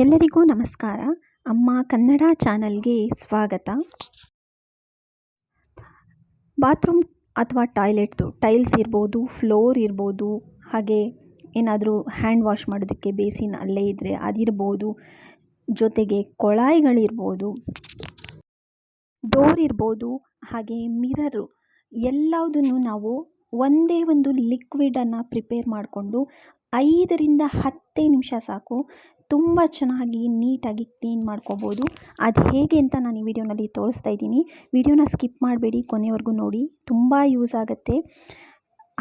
ಎಲ್ಲರಿಗೂ ನಮಸ್ಕಾರ. ಅಮ್ಮ ಕನ್ನಡ ಚಾನಲ್ಗೆ ಸ್ವಾಗತ. ಬಾತ್ರೂಮ್ ಅಥವಾ ಟಾಯ್ಲೆಟ್ದು ಟೈಲ್ಸ್ ಇರ್ಬೋದು, ಫ್ಲೋರ್ ಇರ್ಬೋದು, ಹಾಗೆ ಏನಾದರೂ ಹ್ಯಾಂಡ್ ವಾಶ್ ಮಾಡೋದಕ್ಕೆ ಬೇಸಿನ್ ಅಲ್ಲೇ ಇದ್ದರೆ ಅದಿರ್ಬೋದು, ಜೊತೆಗೆ ಕೊಳಾಯಿಗಳಿರ್ಬೋದು, ಡೋರ್ ಇರ್ಬೋದು, ಹಾಗೆ ಮಿರರು ಎಲ್ಲದನ್ನು ನಾವು ಒಂದೇ ಒಂದು ಲಿಕ್ವಿಡನ್ನು ಪ್ರಿಪೇರ್ ಮಾಡಿಕೊಂಡು ಐದರಿಂದ ಹತ್ತೇ ನಿಮಿಷ ಸಾಕು ತುಂಬ ಚೆನ್ನಾಗಿ ನೀಟಾಗಿ ಕ್ಲೀನ್ ಮಾಡ್ಕೋಬೋದು. ಅದು ಹೇಗೆ ಅಂತ ನಾನು ಈ ವಿಡಿಯೋನಲ್ಲಿ ತೋರಿಸ್ತಾ ಇದ್ದೀನಿ. ವಿಡಿಯೋನ ಸ್ಕಿಪ್ ಮಾಡಬೇಡಿ, ಕೊನೆವರೆಗೂ ನೋಡಿ. ತುಂಬ ಯೂಸ್ ಆಗುತ್ತೆ.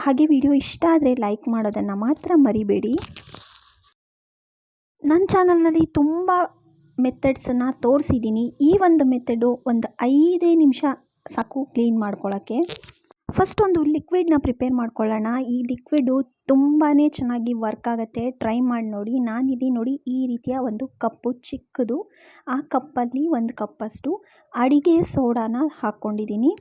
ಹಾಗೆ ವಿಡಿಯೋ ಇಷ್ಟ ಆದರೆ ಲೈಕ್ ಮಾಡೋದನ್ನು ಮಾತ್ರ ಮರಿಬೇಡಿ. ನನ್ನ ಚಾನಲ್ನಲ್ಲಿ ತುಂಬ ಮೆಥಡ್ಸನ್ನು ತೋರಿಸಿದ್ದೀನಿ. ಈ ಒಂದು ಮೆಥಡು ಒಂದು ಐದೇ ನಿಮಿಷ ಸಾಕು ಕ್ಲೀನ್ ಮಾಡ್ಕೊಳ್ಳೋಕ್ಕೆ. ಫಸ್ಟ್ ಒಂದು ಲಿಕ್ವಿಡ್ನ ಪ್ರಿಪೇರ್ ಮಾಡ್ಕೊಳ್ಳೋಣ. ಈ ಲಿಕ್ವಿಡು ತುಂಬಾ ಚೆನ್ನಾಗಿ ವರ್ಕ್ ಆಗುತ್ತೆ. ಟ್ರೈ ಮಾಡಿ ನೋಡಿ. ನಾನಿಲ್ಲಿ ನೋಡಿ, ಈ ರೀತಿಯ ಒಂದು ಕಪ್ಪು ಚಿಕ್ಕದು. ಆ ಕಪ್ಪಲ್ಲಿ ಒಂದು ಕಪ್ಪಷ್ಟು ಅಡಿಗೆ ಸೋಡಾನ ಹಾಕ್ಕೊಂಡಿದ್ದೀನಿ.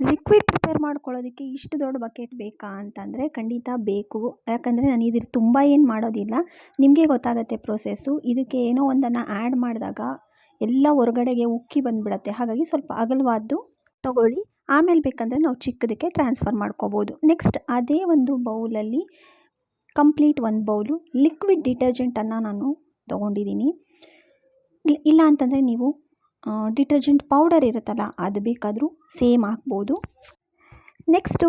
ಲಿಕ್ವಿಡ್ ಪ್ರಿಪೇರ್ ಮಾಡ್ಕೊಳ್ಳೋದಕ್ಕೆ ಇಷ್ಟು ದೊಡ್ಡ ಬಕೆಟ್ ಬೇಕಾ ಅಂತಂದರೆ ಖಂಡಿತ ಬೇಕು. ಯಾಕಂದರೆ ನಾನು ಇದ್ರ ತುಂಬ ಏನು ಮಾಡೋದಿಲ್ಲ. ನಿಮಗೆ ಗೊತ್ತಾಗುತ್ತೆ ಪ್ರೊಸೆಸ್ಸು ಇದಕ್ಕೆ ಏನೋ ಒಂದನ್ನು ಆ್ಯಡ್ ಮಾಡಿದಾಗ ಎಲ್ಲ ಹೊರಗಡೆಗೆ ಉಕ್ಕಿ ಬಂದುಬಿಡತ್ತೆ. ಹಾಗಾಗಿ ಸ್ವಲ್ಪ ಅಗಲವಾದ್ದು ತಗೊಳ್ಳಿ. ಆಮೇಲೆ ಬೇಕಂದರೆ ನಾವು ಚಿಕ್ಕದಕ್ಕೆ ಟ್ರಾನ್ಸ್ಫರ್ ಮಾಡ್ಕೋಬೋದು. ನೆಕ್ಸ್ಟ್ ಅದೇ ಒಂದು ಬೌಲಲ್ಲಿ ಕಂಪ್ಲೀಟ್ ಒಂದು ಬೌಲು ಲಿಕ್ವಿಡ್ ಡಿಟರ್ಜೆಂಟನ್ನು ನಾನು ತೊಗೊಂಡಿದ್ದೀನಿ ಇಲ್ಲ ಅಂತಂದರೆ ನೀವು ಡಿಟರ್ಜೆಂಟ್ ಪೌಡರ್ ಇರುತ್ತಲ್ಲ ಅದು ಬೇಕಾದರೂ ಸೇಮ್ ಹಾಕ್ಬೋದು. ನೆಕ್ಸ್ಟು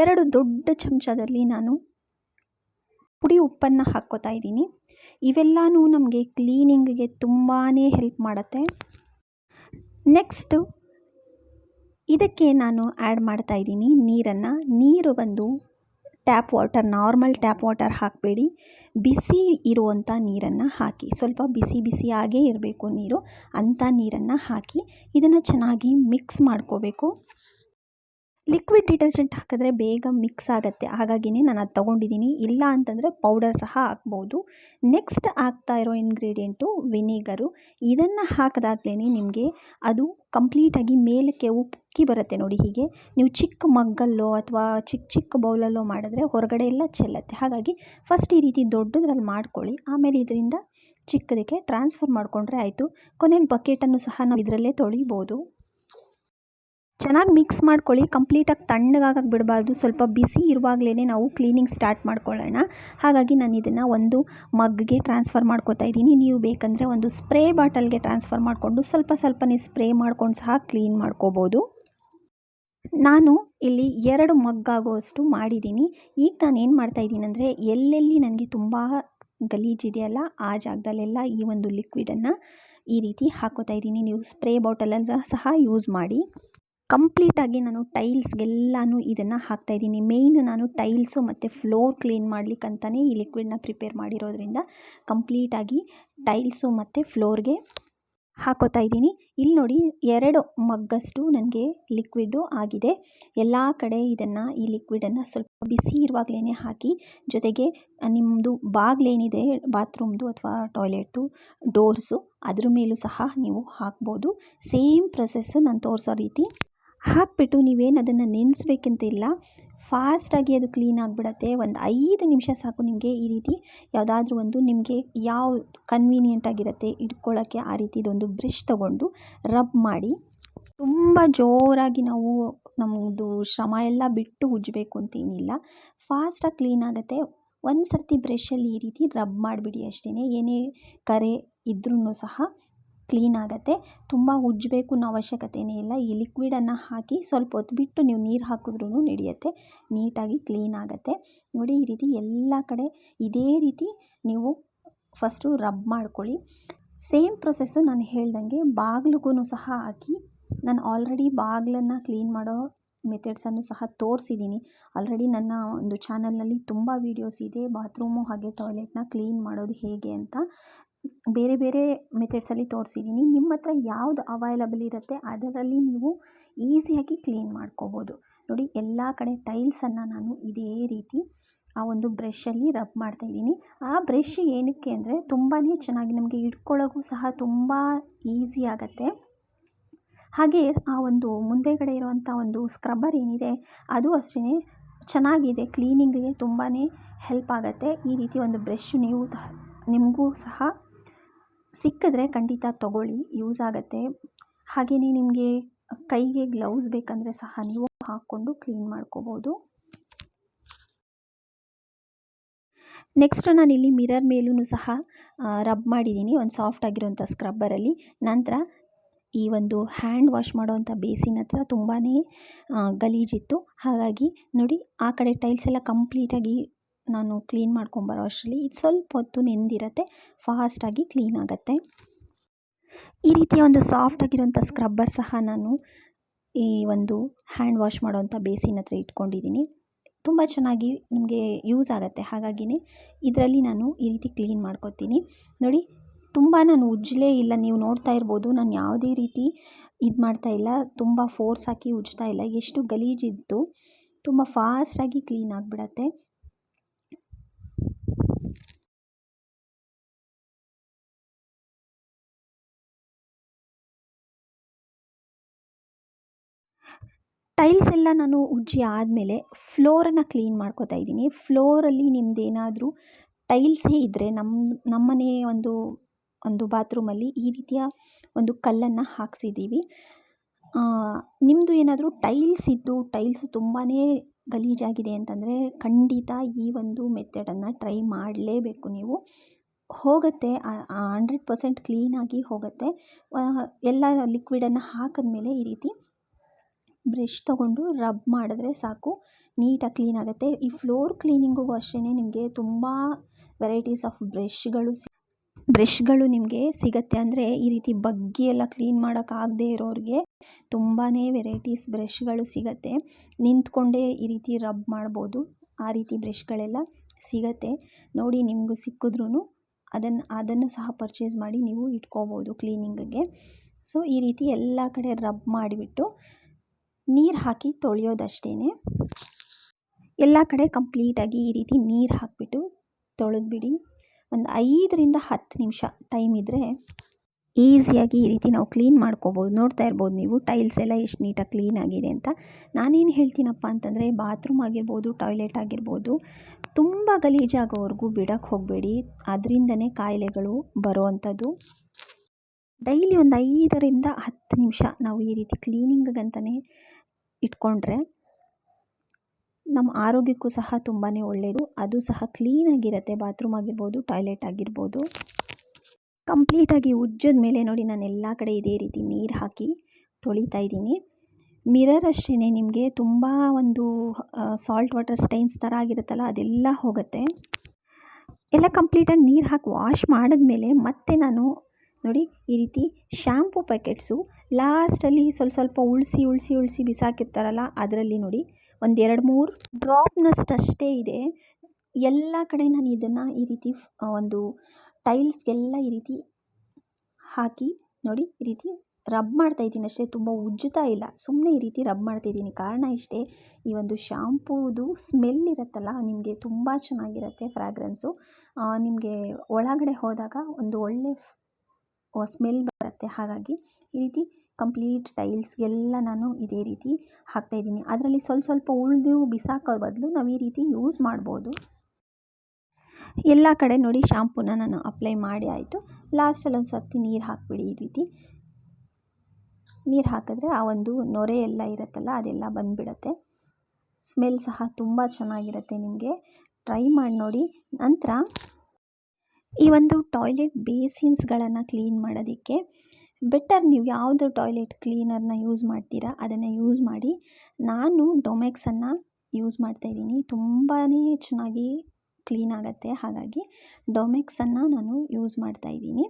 ಎರಡು ದೊಡ್ಡ ಚಮಚದಲ್ಲಿ ನಾನು ಪುಡಿ ಉಪ್ಪನ್ನು ಹಾಕ್ಕೋತಾ ಇದ್ದೀನಿ. ಇವೆಲ್ಲನೂ ನಮಗೆ ಕ್ಲೀನಿಂಗಿಗೆ ತುಂಬಾ ಹೆಲ್ಪ್ ಮಾಡುತ್ತೆ. ನೆಕ್ಸ್ಟು ಇದಕ್ಕೆ ನಾನು ಆ್ಯಡ್ ಮಾಡ್ತಾ ಇದ್ದೀನಿ ನೀರನ್ನು. ನೀರು ಬಂದು tap water normal tap water ಹಾಕಬೇಡಿ. ಬಿಸಿ ಇರುವಂಥ ನೀರನ್ನು ಹಾಕಿ. ಸ್ವಲ್ಪ ಬಿಸಿ ಬಿಸಿಯಾಗೇ ಇರಬೇಕು ನೀರು. ಅಂಥ ನೀರನ್ನು ಹಾಕಿ ಇದನ್ನು ಚೆನ್ನಾಗಿ ಮಿಕ್ಸ್ ಮಾಡ್ಕೋಬೇಕು. ಲಿಕ್ವಿಡ್ ಡಿಟರ್ಜೆಂಟ್ ಹಾಕಿದ್ರೆ ಬೇಗ ಮಿಕ್ಸ್ ಆಗುತ್ತೆ. ಹಾಗಾಗಿನೇ ನಾನು ಅದು ತೊಗೊಂಡಿದ್ದೀನಿ ಇಲ್ಲ ಅಂತಂದರೆ ಪೌಡರ್ ಸಹ ಹಾಕ್ಬೋದು. ನೆಕ್ಸ್ಟ್ ಹಾಕ್ತಾ ಇರೋ ಇಂಗ್ರೀಡಿಯೆಂಟು ವಿನಿಗರು ಇದನ್ನು ಹಾಕಿದಾಗ್ಲೇ ನಿಮಗೆ ಅದು ಕಂಪ್ಲೀಟಾಗಿ ಮೇಲಕ್ಕೆ ಉಕ್ಕಿ ಬರುತ್ತೆ ನೋಡಿ ಹೀಗೆ. ನೀವು ಚಿಕ್ಕ ಮಗ್ಗಲ್ಲೋ ಅಥವಾ ಚಿಕ್ಕ ಚಿಕ್ಕ ಬೌಲಲ್ಲೋ ಮಾಡಿದ್ರೆ ಹೊರಗಡೆ ಎಲ್ಲ ಚೆಲ್ಲತ್ತೆ. ಹಾಗಾಗಿ ಫಸ್ಟ್ ಈ ರೀತಿ ದೊಡ್ಡದ್ರಲ್ಲಿ ಮಾಡ್ಕೊಳ್ಳಿ. ಆಮೇಲೆ ಇದರಿಂದ ಚಿಕ್ಕದಕ್ಕೆ ಟ್ರಾನ್ಸ್ಫರ್ ಮಾಡಿಕೊಂಡ್ರೆ ಆಯಿತು. ಕೊನೆಗೆ ಬಕೆಟನ್ನು ಸಹ ನಾವು ಇದರಲ್ಲೇ ತೊಳಿಬೋದು. ಚೆನ್ನಾಗಿ ಮಿಕ್ಸ್ ಮಾಡ್ಕೊಳ್ಳಿ ಕಂಪ್ಲೀಟಾಗಿ ತಣ್ಣಗಾಗಕ್ಕೆ ಬಿಡಬಾರ್ದು. ಸ್ವಲ್ಪ ಬಿಸಿ ಇರುವಾಗಲೇ ನಾವು ಕ್ಲೀನಿಂಗ್ ಸ್ಟಾರ್ಟ್ ಮಾಡ್ಕೊಳ್ಳೋಣ. ಹಾಗಾಗಿ ನಾನು ಇದನ್ನು ಒಂದು ಮಗ್ಗೆ ಟ್ರಾನ್ಸ್ಫರ್ ಮಾಡ್ಕೋತಾ ಇದ್ದೀನಿ. ನೀವು ಬೇಕಂದರೆ ಒಂದು ಸ್ಪ್ರೇ ಬಾಟಲ್ಗೆ ಟ್ರಾನ್ಸ್ಫರ್ ಮಾಡಿಕೊಂಡು ಸ್ವಲ್ಪ ಸ್ವಲ್ಪನೇ ಸ್ಪ್ರೇ ಮಾಡ್ಕೊಂಡು ಸಹ ಕ್ಲೀನ್ ಮಾಡ್ಕೋಬೋದು. ನಾನು ಇಲ್ಲಿ ಎರಡು ಮಗ್ಗಾಗುವಷ್ಟು ಮಾಡಿದ್ದೀನಿ. ಈಗ ನಾನು ಏನು ಮಾಡ್ತಾಯಿದ್ದೀನಿ ಅಂದರೆ ಎಲ್ಲೆಲ್ಲಿ ನನಗೆ ತುಂಬ ಗಲೀಜಿದೆಯಲ್ಲ ಆ ಜಾಗದಲ್ಲೆಲ್ಲ ಈ ಒಂದು ಲಿಕ್ವಿಡನ್ನು ಈ ರೀತಿ ಹಾಕೋತಾ ಇದ್ದೀನಿ. ನೀವು ಸ್ಪ್ರೇ ಬಾಟಲನ್ನು ಸಹ ಯೂಸ್ ಮಾಡಿ. ಕಂಪ್ಲೀಟಾಗಿ ನಾನು ಟೈಲ್ಸ್ಗೆಲ್ಲನೂ ಇದನ್ನು ಹಾಕ್ತಾಯಿದ್ದೀನಿ. ಮೇಯ್ನ್ ನಾನು ಟೈಲ್ಸು ಮತ್ತು ಫ್ಲೋರ್ ಕ್ಲೀನ್ ಮಾಡಲಿಕ್ಕಂತಲೇ ಈ ಲಿಕ್ವಿಡ್ನ ಪ್ರಿಪೇರ್ ಮಾಡಿರೋದ್ರಿಂದ ಕಂಪ್ಲೀಟಾಗಿ ಟೈಲ್ಸು ಮತ್ತು ಫ್ಲೋರ್ಗೆ ಹಾಕೋತಾ ಇದ್ದೀನಿ ಇಲ್ಲಿ ನೋಡಿ ಎರಡು ಮಗ್ಗಷ್ಟು ನನಗೆ ಲಿಕ್ವಿಡ್ಡು ಆಗಿದೆ. ಎಲ್ಲ ಕಡೆ ಇದನ್ನು ಈ ಲಿಕ್ವಿಡನ್ನು ಸ್ವಲ್ಪ ಬಿಸಿ ಇರುವಾಗಲೇ ಹಾಕಿ ಜೊತೆಗೆ ನಿಮ್ಮದು ಬಾಗಿಲೇನಿದೆ, ಬಾತ್ರೂಮ್ದು ಅಥವಾ ಟಾಯ್ಲೆಟ್ದು ಡೋರ್ಸು ಅದ್ರ ಮೇಲೂ ಸಹ ನೀವು ಹಾಕ್ಬೋದು. ಸೇಮ್ ಪ್ರೊಸೆಸ್ಸು ನಾನು ತೋರಿಸೋ ರೀತಿ ಹಾಕಿಬಿಟ್ಟು ನೀವೇನು ಅದನ್ನು ನೆನೆಸ್ಬೇಕಂತಿಲ್ಲ. ಫಾಸ್ಟಾಗಿ ಅದು ಕ್ಲೀನ್ ಆಗಿಬಿಡತ್ತೆ. ಒಂದು ಐದು ನಿಮಿಷ ಸಾಕು ನಿಮಗೆ ಈ ರೀತಿ. ಯಾವುದಾದ್ರೂ ಒಂದು ನಿಮಗೆ ಯಾವ ಕನ್ವೀನಿಯೆಂಟ್ ಆಗಿರುತ್ತೆ ಇಟ್ಕೊಳ್ಳೋಕ್ಕೆ ಆ ರೀತಿದೊಂದು ಬ್ರಷ್ ತೊಗೊಂಡು ರಬ್ ಮಾಡಿ. ತುಂಬ ಜೋರಾಗಿ ನಾವು ನಮ್ಮದು ಶ್ರಮ ಎಲ್ಲ ಬಿಟ್ಟು ಉಜ್ಜಬೇಕು ಅಂತೇನಿಲ್ಲ. ಫಾಸ್ಟಾಗಿ ಕ್ಲೀನ್ ಆಗುತ್ತೆ. ಒಂದು ಸರ್ತಿ ಬ್ರಷಲ್ಲಿ ಈ ರೀತಿ ರಬ್ ಮಾಡಿಬಿಡಿ ಅಷ್ಟೇ ಏನೇ ಕರೆ ಇದ್ರೂ ಸಹ ಕ್ಲೀನ್ ಆಗುತ್ತೆ. ತುಂಬ ಉಜ್ಜಬೇಕು ಅನ್ನೋ ಅವಶ್ಯಕತೆಯೇ ಇಲ್ಲ. ಈ ಲಿಕ್ವಿಡನ್ನು ಹಾಕಿ ಸ್ವಲ್ಪ ಹೊತ್ತು ಬಿಟ್ಟು ನೀವು ನೀರು ಹಾಕಿದ್ರೂ ನಡೆಯುತ್ತೆ. ನೀಟಾಗಿ ಕ್ಲೀನ್ ಆಗುತ್ತೆ. ನೋಡಿ ಈ ರೀತಿ ಎಲ್ಲ ಕಡೆ ಇದೇ ರೀತಿ ನೀವು ಫಸ್ಟು ರಬ್ ಮಾಡ್ಕೊಳ್ಳಿ. ಸೇಮ್ ಪ್ರೊಸೆಸ್ಸು ನಾನು ಹೇಳ್ದಂಗೆ ಬಾಗಿಲಿಗೂ ಸಹ ಹಾಕಿ, ನಾನು ಆಲ್ರೆಡಿ ಬಾಗಿಲನ್ನು ಕ್ಲೀನ್ ಮಾಡೋ ಮೆಥಡ್ಸನ್ನು ಸಹ ತೋರಿಸಿದ್ದೀನಿ ಆಲ್ರೆಡಿ ನನ್ನ ಒಂದು ಚಾನಲ್ನಲ್ಲಿ ತುಂಬ ವೀಡಿಯೋಸ್ ಇದೆ. ಬಾತ್ರೂಮು ಹಾಗೆ ಟಾಯ್ಲೆಟ್ನ ಕ್ಲೀನ್ ಮಾಡೋದು ಹೇಗೆ ಅಂತ. ಬೇರೆ ಬೇರೆ ಮೆಥಡ್ಸಲ್ಲಿ ತೋರಿಸಿದ್ದೀನಿ ನಿಮ್ಮ ಹತ್ರ ಯಾವುದು ಅವೈಲಬಲ್ ಇರುತ್ತೆ, ಅದರಲ್ಲಿ ನೀವು ಈಸಿಯಾಗಿ ಕ್ಲೀನ್ ಮಾಡ್ಕೋಬೋದು. ನೋಡಿ, ಎಲ್ಲ ಕಡೆ ಟೈಲ್ಸನ್ನು ನಾನು ಇದೇ ರೀತಿ ಆ ಒಂದು ಬ್ರಷಲ್ಲಿ ರಬ್ ಮಾಡ್ತಾಯಿದ್ದೀನಿ ಆ ಬ್ರಷ್ ಏನಕ್ಕೆ ಅಂದರೆ ತುಂಬಾ ಚೆನ್ನಾಗಿ ನಮಗೆ ಇಟ್ಕೊಳ್ಳೋಕ್ಕೂ ಸಹ ತುಂಬ ಈಸಿ ಆಗುತ್ತೆ. ಹಾಗೆ ಆ ಒಂದು ಮುಂದೆಗಡೆ ಇರುವಂಥ ಒಂದು ಸ್ಕ್ರಬ್ಬರ್ ಏನಿದೆ, ಅದು ಅಷ್ಟೇ ಚೆನ್ನಾಗಿದೆ. ಕ್ಲೀನಿಂಗಿಗೆ ತುಂಬಾ ಹೆಲ್ಪ್ ಆಗುತ್ತೆ. ಈ ರೀತಿ ಒಂದು ಬ್ರಷ್ ನೀವು ನಿಮಗೂ ಸಹ ಸಿಕ್ಕಿದ್ರೆ ಖಂಡಿತ ತೊಗೊಳ್ಳಿ ಯೂಸ್ ಆಗುತ್ತೆ. ಹಾಗೆಯೇ ನಿಮಗೆ ಕೈಗೆ ಗ್ಲೌಸ್ ಬೇಕಂದರೆ ಸಹ ನೀವು ಹಾಕ್ಕೊಂಡು ಕ್ಲೀನ್ ಮಾಡ್ಕೋಬೋದು. ನೆಕ್ಸ್ಟ್ ನಾನಿಲ್ಲಿ ಮಿರರ್ ಮೇಲೂ ಸಹ ರಬ್ ಮಾಡಿದ್ದೀನಿ ಒಂದು ಸಾಫ್ಟ್ ಆಗಿರುವಂಥ ಸ್ಕ್ರಬ್ಬರಲ್ಲಿ ನಂತರ ಈ ಒಂದು ಹ್ಯಾಂಡ್ ವಾಶ್ ಮಾಡೋವಂಥ ಬೇಸಿನ ಹತ್ರ ತುಂಬಾ ಗಲೀಜಿತ್ತು. ಹಾಗಾಗಿ ನೋಡಿ, ಆ ಕಡೆ ಟೈಲ್ಸ್ ಎಲ್ಲ ಕಂಪ್ಲೀಟಾಗಿ ನಾನು ಕ್ಲೀನ್ ಮಾಡ್ಕೊಂಬರೋ ಅಷ್ಟರಲ್ಲಿ ಇದು ಸ್ವಲ್ಪ ಹೊತ್ತು ನೆಂದಿರತ್ತೆ ಫಾಸ್ಟಾಗಿ ಕ್ಲೀನ್ ಆಗುತ್ತೆ. ಈ ರೀತಿಯ ಒಂದು ಸಾಫ್ಟ್ ಆಗಿರೋಂಥ ಸ್ಕ್ರಬ್ಬರ್ ಸಹ ನಾನು ಈ ಒಂದು ಹ್ಯಾಂಡ್ ವಾಶ್ ಮಾಡೋವಂಥ ಬೇಸಿನ ಹತ್ರ ಇಟ್ಕೊಂಡಿದ್ದೀನಿ. ತುಂಬ ಚೆನ್ನಾಗಿ ನಿಮಗೆ ಯೂಸ್ ಆಗುತ್ತೆ. ಹಾಗಾಗಿನೇ ಇದರಲ್ಲಿ ನಾನು ಈ ರೀತಿ ಕ್ಲೀನ್ ಮಾಡ್ಕೊತೀನಿ. ನೋಡಿ, ತುಂಬ ನಾನು ಉಜ್ಜಲೇ ಇಲ್ಲ. ನೀವು ನೋಡ್ತಾ ಇರ್ಬೋದು, ನಾನು ಯಾವುದೇ ರೀತಿ ಇದು ಮಾಡ್ತಾ ಇಲ್ಲ. ತುಂಬ ಫೋರ್ಸ್ ಹಾಕಿ ಉಜ್ತಾ ಇಲ್ಲ. ಎಷ್ಟು ಗಲೀಜಿತ್ತು ತುಂಬ ಫಾಸ್ಟಾಗಿ ಕ್ಲೀನ್ ಆಗಿಬಿಡತ್ತೆ. ಟೈಲ್ಸ್ ಎಲ್ಲ ನಾನು ಉಜ್ಜಿ ಆದಮೇಲೆ ಫ್ಲೋರನ್ನು ಕ್ಲೀನ್ ಮಾಡ್ಕೋತಾ ಇದ್ದೀನಿ. ಫ್ಲೋರಲ್ಲಿ ನಿಮ್ಮದೇನಾದರೂ ಟೈಲ್ಸೇ ಇದ್ದರೆ ನಮ್ಮ ನಮ್ಮನೆ ಒಂದು ಒಂದು ಬಾತ್ರೂಮಲ್ಲಿ ಈ ರೀತಿಯ ಒಂದು ಕಲ್ಲನ್ನು ಹಾಕ್ಸಿದ್ದೀವಿ. ನಿಮ್ಮದು ಏನಾದರೂ ಟೈಲ್ಸ್ ಇದ್ದು ಟೈಲ್ಸ್ ತುಂಬಾ ಗಲೀಜಾಗಿದೆ ಅಂತಂದರೆ ಖಂಡಿತ ಈ ಒಂದು ಮೆಥಡನ್ನು ಟ್ರೈ ಮಾಡಲೇಬೇಕು ನೀವು. ಹೋಗುತ್ತೆ ಹಂಡ್ರೆಡ್ ಪರ್ಸೆಂಟ್ ಕ್ಲೀನಾಗಿ ಹೋಗುತ್ತೆ. ಎಲ್ಲ ಲಿಕ್ವಿಡನ್ನು ಹಾಕಿದ್ಮೇಲೆ ಈ ರೀತಿ ಬ್ರಷ್ ತೊಗೊಂಡು ರಬ್ ಮಾಡಿದ್ರೆ ಸಾಕು, ನೀಟಾಗಿ ಕ್ಲೀನ್ ಆಗುತ್ತೆ. ಈ ಫ್ಲೋರ್ ಕ್ಲೀನಿಂಗಿಗೂ ಅಷ್ಟೇ ನಿಮಗೆ ತುಂಬ ವೆರೈಟೀಸ್ ಆಫ್ ಬ್ರಷ್ಗಳು ಬ್ರಷ್ಗಳು ನಿಮಗೆ ಸಿಗುತ್ತೆ. ಅಂದರೆ ಈ ರೀತಿ ಬಗ್ಗಿ ಎಲ್ಲ ಕ್ಲೀನ್ ಮಾಡೋಕ್ಕಾಗದೇ ಇರೋರಿಗೆ ತುಂಬಾ ವೆರೈಟೀಸ್ ಬ್ರಷ್ಗಳು ಸಿಗುತ್ತೆ. ನಿಂತ್ಕೊಂಡೇ ಈ ರೀತಿ ರಬ್ ಮಾಡ್ಬೋದು. ಆ ರೀತಿ ಬ್ರಷ್ಗಳೆಲ್ಲ ಸಿಗುತ್ತೆ. ನೋಡಿ ನಿಮಗೂ ಸಿಕ್ಕಿದ್ರೂ ಅದನ್ನು ಅದನ್ನು ಸಹ ಪರ್ಚೇಸ್ ಮಾಡಿ ನೀವು ಇಟ್ಕೋಬೋದು ಕ್ಲೀನಿಂಗಿಗೆ. ಸೊ, ಈ ರೀತಿ ಎಲ್ಲ ಕಡೆ ರಬ್ ಮಾಡಿಬಿಟ್ಟು ನೀರು ಹಾಕಿ ತೊಳೆಯೋದಷ್ಟೇ ಎಲ್ಲ ಕಡೆ ಕಂಪ್ಲೀಟಾಗಿ ಈ ರೀತಿ ನೀರು ಹಾಕಿಬಿಟ್ಟು ತೊಳೆದ್ಬಿಡಿ. ಒಂದು ಐದರಿಂದ ಹತ್ತು ನಿಮಿಷ ಟೈಮ್ ಇದ್ದರೆ ಈಸಿಯಾಗಿ ಈ ರೀತಿ ನಾವು ಕ್ಲೀನ್ ಮಾಡ್ಕೋಬೋದು. ನೋಡ್ತಾ ಇರ್ಬೋದು ನೀವು ಟೈಲ್ಸ್ ಎಲ್ಲ ಎಷ್ಟು ನೀಟಾಗಿ ಕ್ಲೀನ್ ಆಗಿದೆ ಅಂತ. ನಾನೇನು ಹೇಳ್ತೀನಪ್ಪ ಅಂತಂದರೆ ಬಾತ್ರೂಮ್ ಆಗಿರ್ಬೋದು ಟಾಯ್ಲೆಟ್ ಆಗಿರ್ಬೋದು, ತುಂಬ ಗಲೀಜಾಗೋವರೆಗೂ ಬಿಡೋಕ್ಕೆ ಹೋಗಬೇಡಿ. ಅದರಿಂದನೇ ಕಾಯಿಲೆಗಳು ಬರೋ ಅಂಥದ್ದು ಡೈಲಿ ಒಂದು ಐದರಿಂದ ಹತ್ತು ನಿಮಿಷ ನಾವು ಈ ರೀತಿ ಕ್ಲೀನಿಂಗ್ಗಂತಲೇ ಇಟ್ಕೊಂಡ್ರೆ ನಮ್ಮ ಆರೋಗ್ಯಕ್ಕೂ ಸಹ ತುಂಬಾ ಒಳ್ಳೆಯದು ಅದು ಸಹ ಕ್ಲೀನಾಗಿರುತ್ತೆ ಬಾತ್ರೂಮ್ ಆಗಿರ್ಬೋದು ಟಾಯ್ಲೆಟ್ ಆಗಿರ್ಬೋದು. ಕಂಪ್ಲೀಟಾಗಿ ಉಜ್ಜದ ಮೇಲೆ ನೋಡಿ ನಾನು ಎಲ್ಲ ಕಡೆ ಇದೇ ರೀತಿ ನೀರು ಹಾಕಿ ತೊಳಿತಾ ಇದ್ದೀನಿ. ಮಿರರ್ ಅಷ್ಟೇ ನಿಮಗೆ ತುಂಬ ಒಂದು ಸಾಲ್ಟ್ ವಾಟರ್ ಸ್ಟೈನ್ಸ್ ಥರ ಆಗಿರುತ್ತಲ್ಲ, ಅದೆಲ್ಲ ಹೋಗುತ್ತೆ. ಎಲ್ಲ ಕಂಪ್ಲೀಟಾಗಿ ನೀರು ಹಾಕಿ ವಾಶ್ ಮಾಡಿದ್ಮೇಲೆ ಮತ್ತೆ ನಾನು ನೋಡಿ ಈ ರೀತಿ ಶ್ಯಾಂಪು ಪ್ಯಾಕೆಟ್ಸು ಲಾಸ್ಟಲ್ಲಿ ಸ್ವಲ್ಪ ಸ್ವಲ್ಪ ಉಳಿಸಿ ಉಳಿಸಿ ಉಳಿಸಿ ಬಿಸಾಕಿರ್ತಾರಲ್ಲ, ಅದರಲ್ಲಿ ನೋಡಿ ಒಂದು ಎರಡು ಮೂರು ಡ್ರಾಪ್ನಷ್ಟಷ್ಟೇ ಇದೆ. ಎಲ್ಲ ಕಡೆ ನಾನು ಇದನ್ನು ಈ ರೀತಿ ಒಂದು ಟೈಲ್ಸ್ಗೆಲ್ಲ ಈ ರೀತಿ ಹಾಕಿ ನೋಡಿ, ಈ ರೀತಿ ರಬ್ ಮಾಡ್ತಾ ಇದ್ದೀನಿ ಅಷ್ಟೇ. ತುಂಬ ಉಜ್ಜುತ್ತಾ ಇಲ್ಲ. ಸುಮ್ಮನೆ ಈ ರೀತಿ ರಬ್ ಮಾಡ್ತಾಯಿದ್ದೀನಿ ಕಾರಣ ಇಷ್ಟೇ, ಈ ಒಂದು ಶಾಂಪೂದು ಸ್ಮೆಲ್ ಇರುತ್ತಲ್ಲ, ನಿಮಗೆ ತುಂಬ ಚೆನ್ನಾಗಿರುತ್ತೆ ಫ್ರಾಗ್ರೆನ್ಸು. ನಿಮಗೆ ಒಳಗಡೆ ಹೋದಾಗ ಒಂದು ಒಳ್ಳೆ ಸ್ಮೆಲ್ ಬರುತ್ತೆ. ಹಾಗಾಗಿ ಈ ರೀತಿ ಕಂಪ್ಲೀಟ್ ಟೈಲ್ಸ್ಗೆಲ್ಲ ನಾನು ಇದೇ ರೀತಿ ಹಾಕ್ತಾಯಿದ್ದೀನಿ ಅದರಲ್ಲಿ ಸ್ವಲ್ಪ ಸ್ವಲ್ಪ ಉಳಿದು ಬಿಸಾಕೋ ಬದಲು ನಾವು ಈ ರೀತಿ ಯೂಸ್ ಮಾಡ್ಬೋದು. ಎಲ್ಲ ಕಡೆ ನೋಡಿ ಶಾಂಪೂನ ನಾನು ಅಪ್ಲೈ ಮಾಡಿ ಆಯಿತು. ಲಾಸ್ಟಲ್ಲಿ ಒಂದು ಸರ್ತಿ ನೀರು ಹಾಕಿಬಿಡಿ ಈ ರೀತಿ. ನೀರು ಹಾಕಿದ್ರೆ ಆ ಒಂದು ನೊರೆ ಎಲ್ಲ ಇರುತ್ತಲ್ಲ, ಅದೆಲ್ಲ ಬಂದುಬಿಡತ್ತೆ. ಸ್ಮೆಲ್ ಸಹ ತುಂಬ ಚೆನ್ನಾಗಿರುತ್ತೆ ನಿಮಗೆ. ಟ್ರೈ ಮಾಡಿ ನೋಡಿ. ನಂತರ ಈ ಒಂದು ಟಾಯ್ಲೆಟ್ ಬೇಸಿನ್ಸ್ಗಳನ್ನು ಕ್ಲೀನ್ ಮಾಡೋದಕ್ಕೆ ಬೆಟರ್ ನೀವು ಯಾವುದು ಟಾಯ್ಲೆಟ್ ಕ್ಲೀನರ್ನ ಯೂಸ್ ಮಾಡ್ತೀರಾ, ಅದನ್ನು ಯೂಸ್ ಮಾಡಿ. ನಾನು ಡೊಮೆಕ್ಸನ್ನು ಯೂಸ್ ಮಾಡ್ತಾಯಿದ್ದೀನಿ ತುಂಬಾ ಚೆನ್ನಾಗಿ ಕ್ಲೀನ್ ಆಗುತ್ತೆ. ಹಾಗಾಗಿ ಡೊಮೆಕ್ಸನ್ನು ನಾನು ಯೂಸ್ ಮಾಡ್ತಾಯಿದ್ದೀನಿ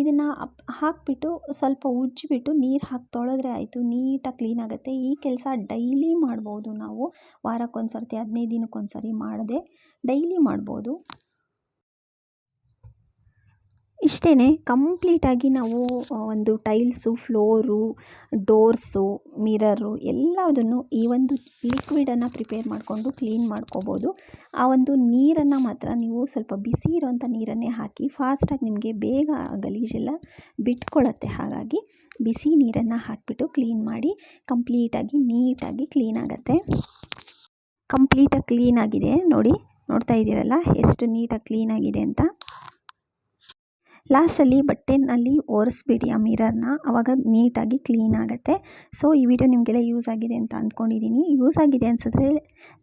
ಇದನ್ನು ಅಪ್, ಹಾಕಿಬಿಟ್ಟು ಸ್ವಲ್ಪ ಉಜ್ಜಿಬಿಟ್ಟು ನೀರು ಹಾಕಿ, ತೊಳೆದ್ರೆ ಆಯಿತು, ನೀಟಾಗಿ ಕ್ಲೀನ್ ಆಗುತ್ತೆ. ಈ ಕೆಲಸ ಡೈಲಿ ಮಾಡ್ಬೋದು ನಾವು. ವಾರಕ್ಕೊಂದು ಸರ್ತಿ ಹದಿನೈದು ದಿನಕ್ಕೊಂದು ಸರಿ ಮಾಡದೆ ಡೈಲಿ ಮಾಡ್ಬೋದು. ಇಷ್ಟೇ ಕಂಪ್ಲೀಟಾಗಿ ನಾವು ಒಂದು ಟೈಲ್ಸು, ಫ್ಲೋರು, ಡೋರ್ಸು, ಮಿರರು ಎಲ್ಲದನ್ನು ಈ ಒಂದು ಲಿಕ್ವಿಡನ್ನು ಪ್ರಿಪೇರ್ ಮಾಡಿಕೊಂಡು ಕ್ಲೀನ್ ಮಾಡ್ಕೋಬೋದು. ಆ ಒಂದು ನೀರನ್ನು ಮಾತ್ರ ನೀವು ಸ್ವಲ್ಪ ಬಿಸಿ ಇರೋಂಥ ನೀರನ್ನೇ ಹಾಕಿ ಫಾಸ್ಟಾಗಿ ನಿಮಗೆ ಬೇಗ ಗಲೀಜೆಲ್ಲ ಬಿಟ್ಕೊಳ್ಳುತ್ತೆ ಹಾಗಾಗಿ ಬಿಸಿ ನೀರನ್ನು ಹಾಕಿಬಿಟ್ಟು ಕ್ಲೀನ್ ಮಾಡಿ ಕಂಪ್ಲೀಟಾಗಿ ನೀಟಾಗಿ ಕ್ಲೀನ್ ಆಗುತ್ತೆ. ಕಂಪ್ಲೀಟಾಗಿ ಕ್ಲೀನಾಗಿದೆ ನೋಡಿ, ನೋಡ್ತಾ ಇದ್ದೀರಲ್ಲ ಎಷ್ಟು ನೀಟಾಗಿ ಕ್ಲೀನಾಗಿದೆ ಅಂತ. ಲಾಸ್ಟಲ್ಲಿ ಬಟ್ಟೆನಲ್ಲಿ ಒರೆಸ್ಬಿಡಿ ಆ ಮಿರರ್ನ. ಆವಾಗ ನೀಟಾಗಿ ಕ್ಲೀನ್ ಆಗುತ್ತೆ. ಸೊ, ಈ ವಿಡಿಯೋ ನಿಮಗೆಲ್ಲ ಯೂಸ್ ಆಗಿದೆ ಅಂತ ಅಂದ್ಕೊಂಡಿದ್ದೀನಿ. ಯೂಸ್ ಆಗಿದೆ ಅನಿಸಿದ್ರೆ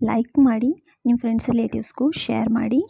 ಲೈಕ್ ಮಾಡಿ, ನಿಮ್ಮ ಫ್ರೆಂಡ್ಸ್, ರಿಲೇಟಿವ್ಸ್ಗೂ ಶೇರ್ ಮಾಡಿ.